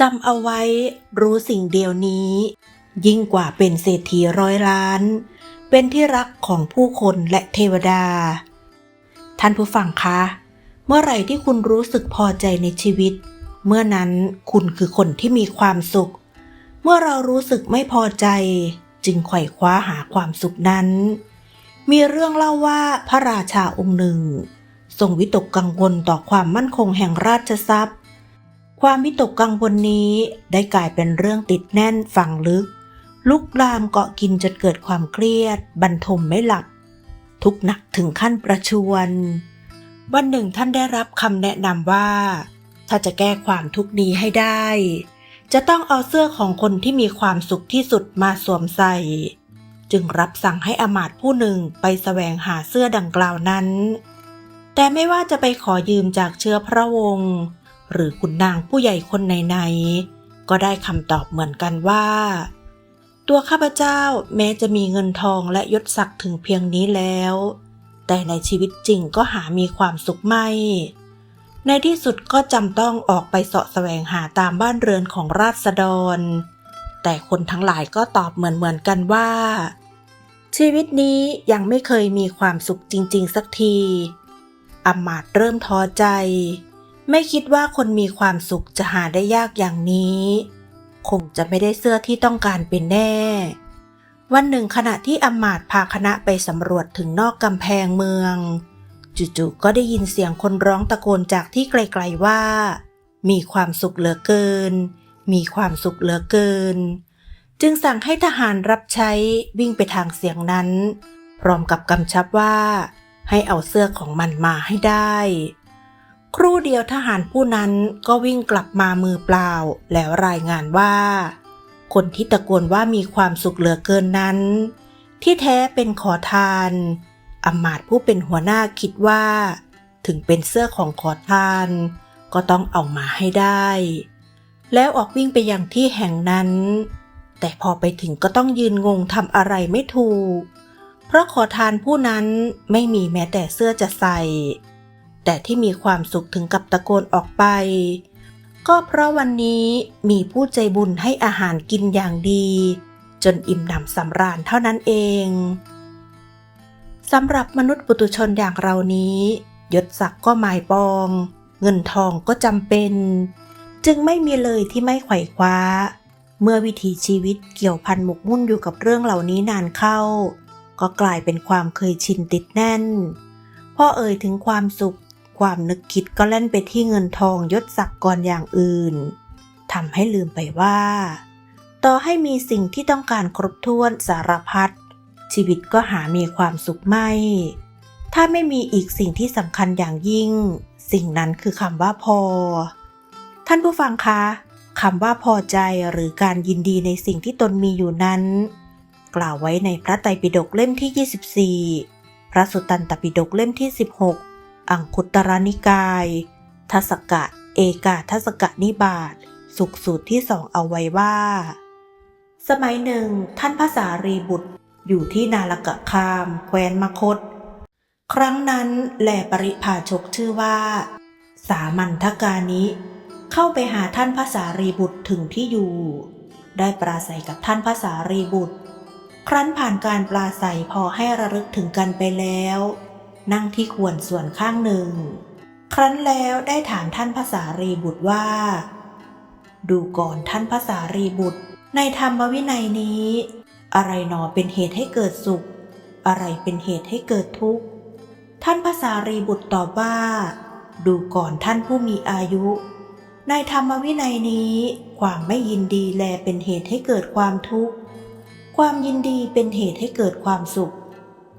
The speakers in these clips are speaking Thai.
จำเอาไว้รู้สิ่งเดียวนี้ ยิ่งกว่าเป็นเศรษฐีร้อยล้าน เป็นที่รักของผู้คนและเทวดา ท่านผู้ฟังคะ เมื่อไหร่ที่คุณรู้สึกพอใจในชีวิต เมื่อนั้นคุณคือคนที่มีความสุข เมื่อเรารู้สึกไม่พอใจ จึงไขว่คว้าหาความสุขนั้น มีเรื่องเล่าว่าพระราชาองค์หนึ่ง ทรงวิตกกังวลต่อความมั่นคงแห่งราชทรัพย์ ความวิตกกังวลนี้ได้กลายเป็นเรื่องติดแน่นฝังลึก ลุกลามเกาะกินจนเกิดความเครียด บรรทมไม่หลับ ทุกข์หนักถึงขั้นประชวรวันหนึ่งท่านได้รับคำแนะนำว่า ถ้าจะแก้ความทุกข์นี้ให้ได้ จะต้องเอาเสื้อของคนที่มีความสุขที่สุดมาสวมใส่ จึงรับสั่งให้อมาตผู้หนึ่งไปแสวงหาเสื้อดังกล่าวนั้น แต่ไม่ว่าจะไปขอยืมจากเชื้อพระวงศ์ หรือขุนนางผู้ใหญ่คนไหนๆก็ได้คำตอบเหมือนกันว่า ตัวข้าพเจ้าแม้จะมีเงินทองและยศศักดิ์ถึงเพียงนี้แล้ว แต่ในชีวิตจริงก็หามีความสุขไม่ ในที่สุดก็จำต้องออกไปเสาะแสวงหาตามบ้านเรือนของราษฎร แต่คนทั้งหลายก็ตอบเหมือนเหมือนๆกันว่า ชีวิตนี้ยังไม่เคยมีความสุขจริง ๆ สักทีอมาตเริ่มท้อใจ ไม่คิดว่าคนมีความสุขจะหาได้ยากอย่างนี้ คงจะไม่ได้เสื้อที่ต้องการเป็นแน่ วันหนึ่งขณะที่อมาตพาคณะไปสำรวจถึงนอกกำแพงเมือง จู่ๆก็ได้ยินเสียงคนร้องตะโกนจากที่ไกลๆว่า มีความสุขเหลือเกิน มีความสุขเหลือเกิน จึงสั่งให้ทหารรับใช้วิ่งไปทางเสียงนั้น พร้อมกับกำชับว่า ให้เอาเสื้อของมันมาให้ได้ ครู่เดียวทหารผู้นั้นก็วิ่งกลับมามือเปล่า แล้วรายงานว่า คนที่ตะโกนว่ามีความสุขเหลือเกินนั้น ที่แท้เป็นขอทานอมาตผู้เป็นหัวหน้าคิดว่า ถึงเป็นเสื้อของขอทาน ก็ต้องเอามาให้ได้ แล้วออกวิ่งไปยังที่แห่งนั้น แต่พอไปถึงก็ต้องยืนงงทำอะไรไม่ถูก เพราะขอทานผู้นั้นไม่มีแม้แต่เสื้อจะใส่ แต่ที่มีความสุขถึงกับตะโกนออกไป ก็เพราะวันนี้มีผู้ใจบุญให้อาหารกินอย่างดี จนอิ่มหนำสำราญเท่านั้นเองสำหรับมนุษย์ปุตุชนอย่างเรานี้ยศศักดิ์ก็หมายปอง เงินทองก็จำเป็น จึงไม่มีเลยที่ไม่ไขว่คว้า เมื่อวิถีชีวิตเกี่ยวพันหมกมุ่นอยู่กับเรื่องเหล่านี้นานเข้า ก็กลายเป็นความเคยชินติดแน่น พ่อเอ่ยถึงความสุข ความนึกคิดก็เล่นไปที่เงินทองยศศักดิ์ก่อนอย่างอื่นทำให้ลืมไปว่า ต่อให้มีสิ่งที่ต้องการครบถ้วนสารพัดชีวิตก็หามีความสุขไม่ ถ้าไม่มีอีกสิ่งที่สำคัญอย่างยิ่ง สิ่งนั้นคือคำว่าพอ ท่านผู้ฟังคะคำว่าพอใจหรือการยินดีในสิ่งที่ตนมีอยู่นั้น กล่าวไว้ในพระไตรปิฎกเล่มที่ 24 พระสุตตันตปิฎกเล่มที่ 16 อังคุตรนิกาย ทศกะ เอกาทศกะนิบาตสุขสูตรที่สองเอาไว้ว่า สมัยหนึ่งท่านพระสารีบุตรอยู่ที่นาลกะคาม แคว้นมคต ครั้งนั้นแหลปริพาชกชื่อว่า สามัญทกานิ เข้าไปหาท่านพระสารีบุตรถึงที่อยู่ ได้ปราศัยกับท่านพระสารีบุตร ครั้นผ่านการปราศัยพอให้ระลึกถึงกันไปแล้ว นั่งที่ควรส่วนข้างหนึ่ง ครั้นแล้วได้ถามท่านพระสารีบุตรว่า ดูก่อนท่านพระสารีบุตร ในธรรมวินัยนี้ อะไรหนอเป็นเหตุให้เกิดสุข อะไรเป็นเหตุให้เกิดทุกข์ ท่านพระสารีบุตรตอบว่า ดูก่อนท่านผู้มีอายุ ในธรรมวินัยนี้ ความไม่ยินดีแลเป็นเหตุให้เกิดความทุกข์ ความยินดีเป็นเหตุให้เกิดความสุข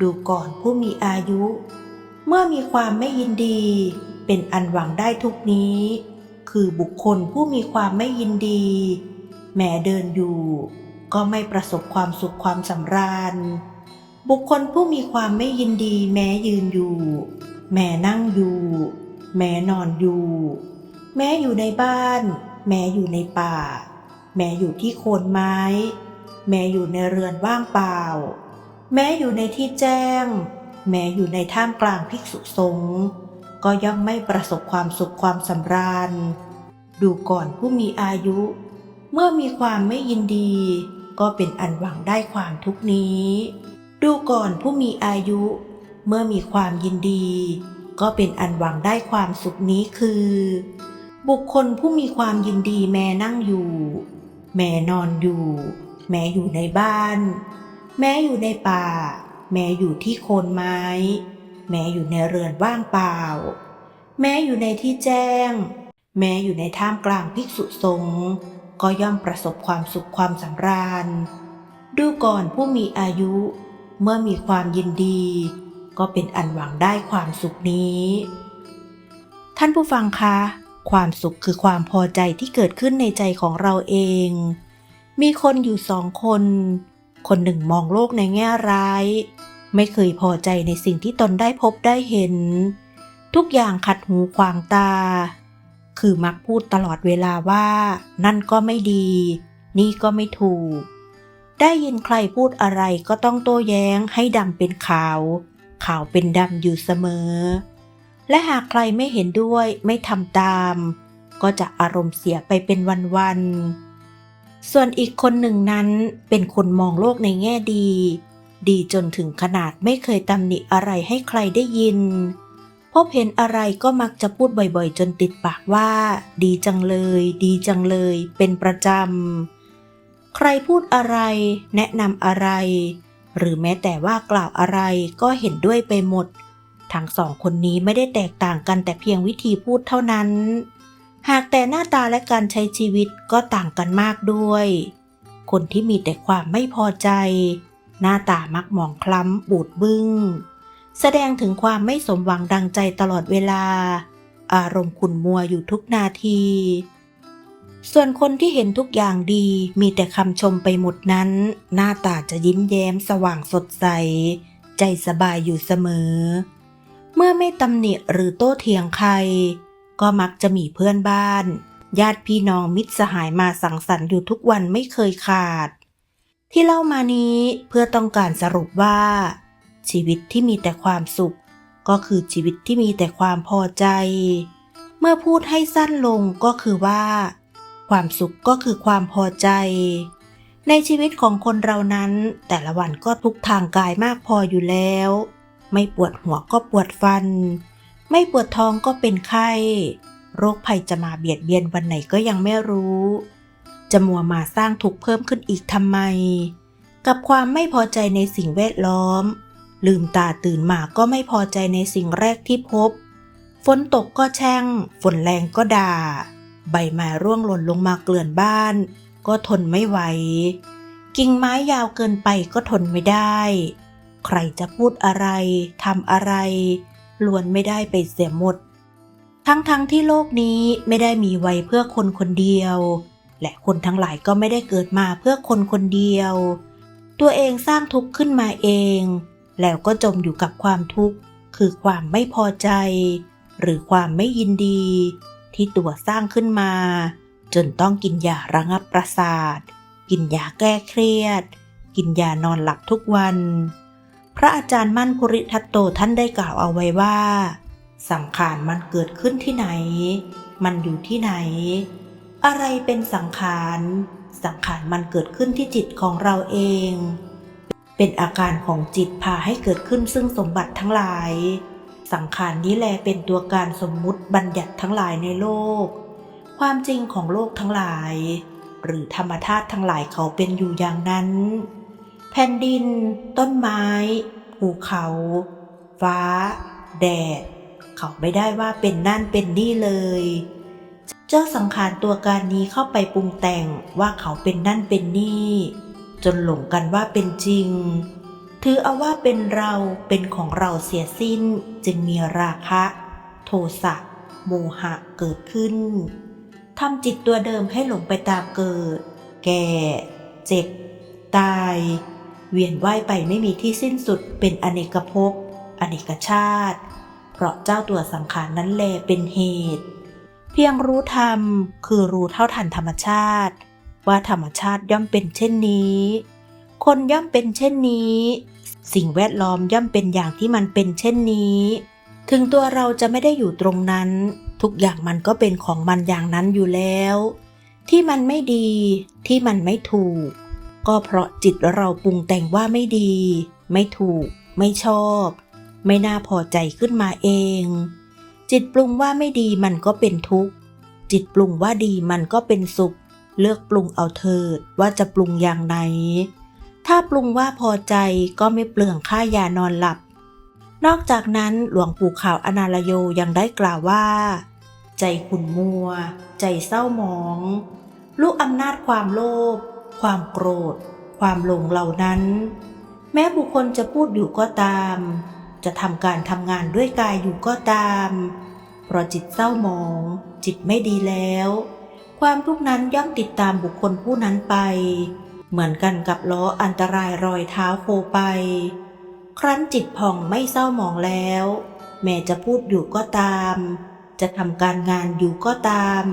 ดูก่อนผู้มีอายุ เมื่อมีความไม่ยินดี เป็นอันหวังได้ทุกนี้ คือบุคคลผู้มีความไม่ยินดี แม้เดินอยู่ ก็ไม่ประสบความสุขความสำราญ บุคคลผู้มีความไม่ยินดี แม้ยืนอยู่ แม้นั่งอยู่ แม้นอนอยู่ แม้อยู่ในบ้าน แม้อยู่ในป่า แม้อยู่ที่โคนไม้ แม้อยู่ในเรือนว่างเปล่า แม้อยู่ในที่แจ้ง แม้อยู่ในท่ามกลางภิกษุสงฆ์ก็ย่อมไม่ประสบความสุขความสำราญ ดูก่อนผู้มีอายุ เมื่อมีความไม่ยินดี ก็เป็นอันหวังได้ความทุกนี้ ดูก่อนผู้มีอายุ เมื่อมีความยินดี ก็เป็นอันหวังได้ความสุขนี้คือ บุคคลผู้มีความยินดีแม้นั่งอยู่ แม้นอนอยู่ แม้อยู่ในบ้าน แม้อยู่ในป่า แม้อยู่ที่โคนไม้ แม้อยู่ในเรือนว่างเปล่า แม้อยู่ในที่แจ้ง แม้อยู่ในท่ามกลางภิกษุสงฆ์ก็ย่อมประสบความสุขความสำราญ ดูก่อนผู้มีอายุ เมื่อมีความยินดี ก็เป็นอันหวังได้ความสุขนี้ ท่านผู้ฟังคะ ความสุขคือความพอใจที่เกิดขึ้นในใจของเราเอง มีคนอยู่สองคน คนหนึ่งมองโลกในแง่ร้าย ไม่เคยพอใจในสิ่งที่ตนได้พบได้เห็น ทุกอย่างขัดหูขวางตา คือมักพูดตลอดเวลาว่า นั่นก็ไม่ดี นี่ก็ไม่ถูก ได้ยินใครพูดอะไรก็ต้องโต้แย้งให้ดำเป็นขาว ขาวเป็นดำอยู่เสมอ และหากใครไม่เห็นด้วยไม่ทำตาม ก็จะอารมณ์เสียไปเป็นวันๆ ส่วนอีกคนหนึ่งนั้นเป็นคนมองโลกในแง่ดี ดีจนถึงขนาดไม่เคยตำหนิอะไรให้ใครได้ยิน พบเห็นอะไรก็มักจะพูดบ่อยๆ จนติดปากว่า ดีจังเลย ดีจังเลย เป็นประจำ ใครพูดอะไร แนะนำอะไร หรือแม้แต่ว่ากล่าวอะไรก็เห็นด้วยไปหมด ทั้งสองคนนี้ไม่ได้แตกต่างกันแต่เพียงวิธีพูดเท่านั้น หากแต่หน้าตาและการใช้ชีวิตก็ต่างกันมากด้วย คนที่มีแต่ความไม่พอใจ หน้าตามักหมองคล้ำบูดบึง้ง แสดงถึงความไม่สมหวังดังใจตลอดเวลา อารมณ์ขุ่นมัวอยู่ทุกนาที ส่วนคนที่เห็นทุกอย่างดีมีแต่คำชมไปหมดนั้น หน้าตาจะยิ้มแย้มสว่างสดใส ใจสบายอยู่เสมอ เมื่อไม่ตำหนิหรือโต้เถียงใคร ก็มักจะมีเพื่อนบ้าน ญาติพี่น้องมิตรสหายมาสังสรรค์อยู่ทุกวันไม่เคยขาด ที่เล่ามานี้เพื่อต้องการสรุปว่า ชีวิตที่มีแต่ความสุข ก็คือชีวิตที่มีแต่ความพอใจ เมื่อพูดให้สั้นลงก็คือว่า ความสุขก็คือความพอใจ ในชีวิตของคนเรานั้น แต่ละวันก็ทุกทางกายมากพออยู่แล้ว ไม่ปวดหัวก็ปวดฟัน ไม่ปวดท้องก็เป็นไข้ โรคภัยจะมาเบียดเบียนวันไหนก็ยังไม่รู้ จะมัวมาสร้างทุกข์เพิ่มขึ้นอีกทำไม กับความไม่พอใจในสิ่งแวดล้อม ลืมตาตื่นมาก็ไม่พอใจในสิ่งแรกที่พบ ฝนตกก็แช่ง ฝนแรงก็ด่า ใบไม้ร่วงหล่นลงมาเกลื่อนบ้าน ก็ทนไม่ไหว กิ่งไม้ยาวเกินไปก็ทนไม่ได้ ใครจะพูดอะไรทำอะไร ล้วนไม่ได้ไปเสียหมด ทั้งๆทที่โลกนี้ไม่ได้มีไว้เพื่อคนคนเดียว และคนทั้งหลายก็ไม่ได้เกิดมาเพื่อคนคนเดียว ตัวเองสร้างทุกข์ขึ้นมาเอง แล้วก็จมอยู่กับความทุกข์ คือความไม่พอใจ หรือความไม่ยินดี ที่ตัวสร้างขึ้นมา จนต้องกินยาระงับประสาท กินยาแก้เครียด กินยานอนหลับทุกวัน พระอาจารย์มั่นภูริทัตโตท่านได้กล่าวเอาไว้ว่า สังขารมันเกิดขึ้นที่ไหน มันอยู่ที่ไหน อะไรเป็นสังขาร สังขารมันเกิดขึ้นที่จิตของเราเอง เป็นอาการของจิตพาให้เกิดขึ้นซึ่งสมบัติทั้งหลาย สังขารนี้แลเป็นตัวการสมมุติบัญญัติทั้งหลายในโลก ความจริงของโลกทั้งหลาย หรือธรรมธาตุทั้งหลายเขาเป็นอยู่อย่างนั้น แผ่นดิน ต้นไม้ ภูเขา ฟ้า แดด เขาไม่ได้ว่าเป็นนั่นเป็นนี่เลย เจ้าสังขารตัวการนี้เข้าไปปรุงแต่งว่าเขาเป็นนั่นเป็นนี่ จนหลงกันว่าเป็นจริง ถือเอาว่าเป็นเราเป็นของเราเสียสิ้นจึงมีราคะ โทสะโมหะเกิดขึ้นทำจิตตัวเดิมให้หลงไปตามเกิด แก่ เจ็บ ตาย เวียนว่ายไปไม่มีที่สิ้นสุดเป็นอเนกภพ อเนกชาติ เพราะเจ้าตัวสังขารนั้นแลเป็นเหตุ เพียงรู้ธรรมคือรู้เท่าทันธรรมชาติ ว่าธรรมชาติย่อมเป็นเช่นนี้ คนย่อมเป็นเช่นนี้ สิ่งแวดล้อมย่อมเป็นอย่างที่มันเป็นเช่นนี้ ถึงตัวเราจะไม่ได้อยู่ตรงนั้น ทุกอย่างมันก็เป็นของมันอย่างนั้นอยู่แล้ว ที่มันไม่ดี ที่มันไม่ถูก ก็เพราะจิตเราปรุงแต่งว่าไม่ดี ไม่ถูก ไม่ชอบ ไม่น่าพอใจขึ้นมาเอง จิตปรุงว่าไม่ดีมันก็เป็นทุกข์ จิตปรุงว่าดีมันก็เป็นสุข เลือกปรุงเอาเถิดว่าจะปรุงอย่างไหน ถ้าปรุงว่าพอใจก็ไม่เปลืองค่ายานอนหลับ นอกจากนั้นหลวงปู่ขาวอนาลโยยังได้กล่าวว่า ใจขุ่นมัว ใจเศร้าหมอง ลูกอำนาจความโลภ ความโกรธ ความหลงเหล่านั้น แม้บุคคลจะพูดอยู่ก็ตาม จะทำการทำงานด้วยกายอยู่ก็ตาม เพราะจิตเศร้าหมอง จิตไม่ดีแล้ว ความทุกข์นั้นย่อมติดตามบุคคลผู้นั้นไป เหมือนกันกับล้ออันตรายรอยเท้าโคไป ครั้นจิตผ่องไม่เศร้าหมองแล้ว แม้จะพูดอยู่ก็ตาม จะทำการงานอยู่ก็ตาม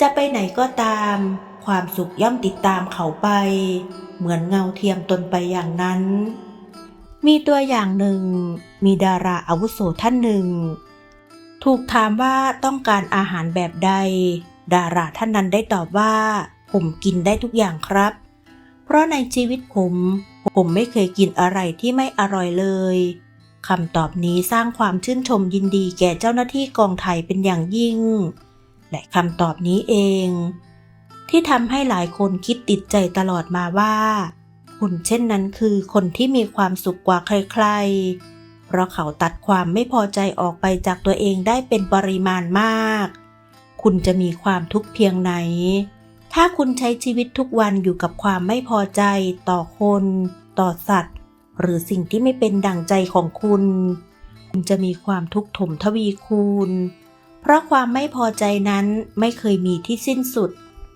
จะไปไหนก็ตาม ความสุขย่อมติดตามเขาไป เหมือนเงาเทียมตนไปอย่างนั้น มีตัวอย่างหนึ่ง มีดาราอาวุโสท่านหนึ่ง ถูกถามว่าต้องการอาหารแบบใด ดาราท่านนั้นได้ตอบว่า ผมกินได้ทุกอย่างครับ เพราะในชีวิตผม ผมไม่เคยกินอะไรที่ไม่อร่อยเลยคำตอบนี้สร้างความชื่นชมยินดีแก่เจ้าหน้าที่กองไทยเป็นอย่างยิ่ง และคำตอบนี้เอง ที่ทำให้หลายคนคิดติดใจตลอดมาว่า คนเช่นนั้นคือคนที่มีความสุขกว่าใครๆ เพราะเขาตัดความไม่พอใจออกไปจากตัวเองได้เป็นปริมาณมาก คุณจะมีความทุกข์เพียงไหน ถ้าคุณใช้ชีวิตทุกวันอยู่กับความไม่พอใจต่อคน ต่อสัตว์ หรือสิ่งที่ไม่เป็นดั่งใจของคุณ คุณจะมีความทุกข์ถมทวีคูณ เพราะความไม่พอใจนั้นไม่เคยมีที่สิ้นสุด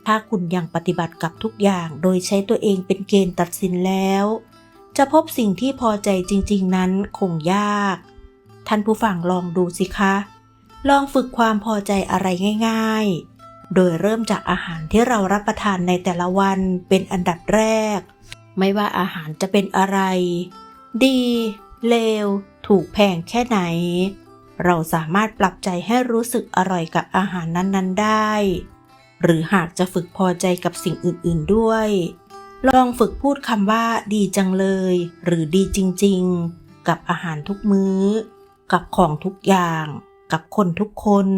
ถ้าคุณยังปฏิบัติกับทุกอย่างโดยใช้ตัวเองเป็นเกณฑ์ตัดสินแล้ว จะพบสิ่งที่พอใจจริง ๆ นั้นคงยาก ท่านผู้ฟังลองดูสิคะ ลองฝึกความพอใจอะไรง่าย ๆ โดยเริ่มจากอาหารที่เรารับประทานในแต่ละวันเป็นอันดับแรก ไม่ว่าอาหารจะเป็นอะไร ดี เลว ถูกแพงแค่ไหน เราสามารถปรับใจให้รู้สึกอร่อยกับอาหารนั้น ๆ ได้ หรือหากจะฝึกพอใจกับสิ่งอื่น ๆด้วย ลองฝึกพูดคำว่า ดีจังเลย หรือดีจริง ๆ กับอาหารทุกมื้อ กับของทุกอย่าง กับคนทุกคน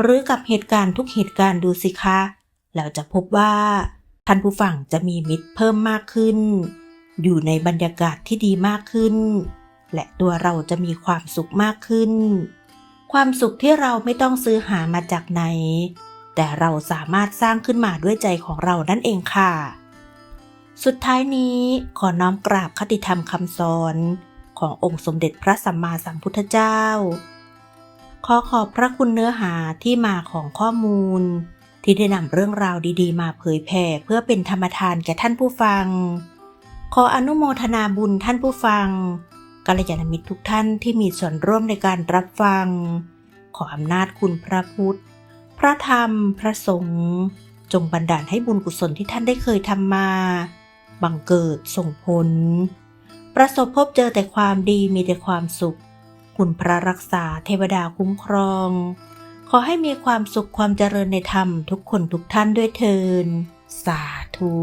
หรือกับเหตุการณ์ทุกเหตุการณ์ดูสิคะ แล้วจะพบว่า ท่านผู้ฟังจะมีมิตรเพิ่มมากขึ้น อยู่ในบรรยากาศที่ดีมากขึ้น และตัวเราจะมีความสุขมากขึ้น ความสุขที่เราไม่ต้องซื้อหามาจากไหน แต่เราสามารถสร้างขึ้นมาด้วยใจของเรานั่นเองค่ะ สุดท้ายนี้ขอน้อมกราบคติธรรมคำสอนขององค์สมเด็จพระสัมมาสัมพุทธเจ้า ขอขอบพระคุณเนื้อหาที่มาของข้อมูล ที่ได้นำเรื่องราวดีๆ มาเผยแผ่เพื่อเป็นธรรมทานแก่ท่านผู้ฟัง ขออนุโมทนาบุญท่านผู้ฟังกัลยาณมิตรทุกท่านที่มีส่วนร่วมในการรับฟัง ขออำนาจคุณพระพุทธ ระธรรม พระสงฆ์จงบันดาลให้บุญกุศลที่ท่านได้เคยทำมา บังเกิดส่งผล ประสบพบเจอแต่ความดีมีแต่ความสุข คุณพระรักษาเทวดาคุ้มครอง ขอให้มีความสุขความเจริญในธรรมทุกคนทุกท่านด้วยเทิน สาธุ